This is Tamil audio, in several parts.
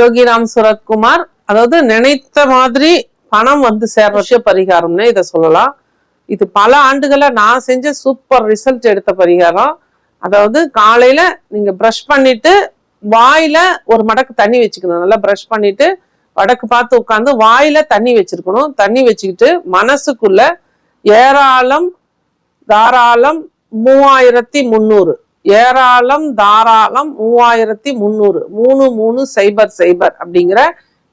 யோகிராம் சுரத்குமார் அதாவது நினைத்த மாதிரி பணம் வந்து சேர்ற பரிகாரம்னு இதை சொல்லலாம். இது பல ஆண்டுகளை நான் செஞ்ச சூப்பர் ரிசல்ட் எடுத்த பரிகாரம். அதாவது காலையில நீங்க ப்ரஷ் பண்ணிட்டு வாயில ஒரு மடக்கு தண்ணி வச்சுக்கணும். நல்லா ப்ரஷ் பண்ணிட்டு வடக்கு பார்த்து உட்காந்து வாயில தண்ணி வச்சிருக்கணும். தண்ணி வச்சுக்கிட்டு மனசுக்குள்ள ஏராளம் தாராளம் மூவாயிரத்தி முந்நூறு. ஏராளம் தாராளம் மூவாயிரத்தி முந்நூறு. மூணு மூணு சைபர் சைபர் அப்படிங்கிற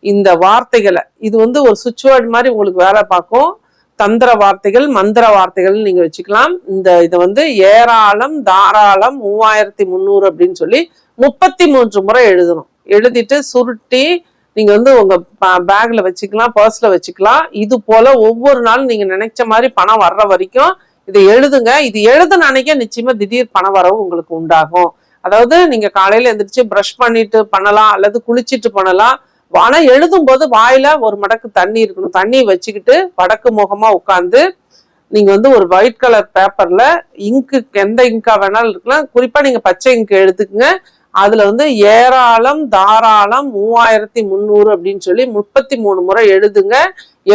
இந்த வார்த்தைகளை. இது வந்து ஒரு சுவிட்ச் வேர்டு மாதிரி உங்களுக்கு வேலை பார்க்கும். தந்திர வார்த்தைகள் மந்திர வார்த்தைகள் நீங்க வச்சுக்கலாம். இந்த இதை வந்து ஏராளம் தாராளம் மூவாயிரத்தி முந்நூறு அப்படின்னு சொல்லி முப்பத்தி மூன்று முறை எழுதணும். எழுதிட்டு சுருட்டி நீங்க வந்து உங்க பேக்ல வச்சுக்கலாம் பர்ஸ்ல வச்சுக்கலாம். இது போல ஒவ்வொரு நாளும் நீங்க நினைச்ச மாதிரி பணம் வர்ற வரைக்கும் இதை எழுதுங்க. இது எழுதுன அன்னைக்கே நிச்சயமா திடீர் பண வரவு உங்களுக்கு உண்டாகும். அதாவது நீங்க காலையில எந்திரிச்சு ப்ரஷ் பண்ணிட்டு பண்ணலாம் அல்லது குளிச்சிட்டு பண்ணலாம். ஆனா எழுதும் போது வாயில ஒரு மடக்கு தண்ணி இருக்கணும். தண்ணி வச்சுக்கிட்டு வடக்கு முகமா உட்காந்து நீங்க வந்து ஒரு ஒயிட் கலர் பேப்பர்ல இங்கு எந்த இங்கா வேணாலும் இருக்கலாம். குறிப்பா நீங்க பச்சை இங்கு எழுதுக்குங்க அதுல வந்து ஏராளம் தாராளம் மூவாயிரத்தி முந்நூறு அப்படின்னு சொல்லி முப்பத்தி மூணு முறை எழுதுங்க.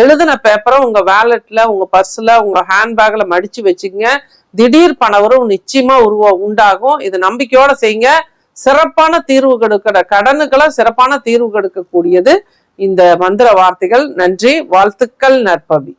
எழுதின பேப்பரை உங்க வேலெட்ல உங்க பர்ஸ்ல உங்க ஹேண்ட்பேக்ல மடிச்சு வச்சுக்கங்க திடீர் பணவரும் நிச்சயமா உருவா உண்டாகும். இது நம்பிக்கையோட செய்யுங்க. சிறப்பான தீர்வு கெடுக்கிற கடனுக்கெல்லாம் சிறப்பான தீர்வு கெடுக்கக்கூடியது இந்த மந்திர வார்த்தைகள். நன்றி. வாழ்த்துக்கள் நற்பவி.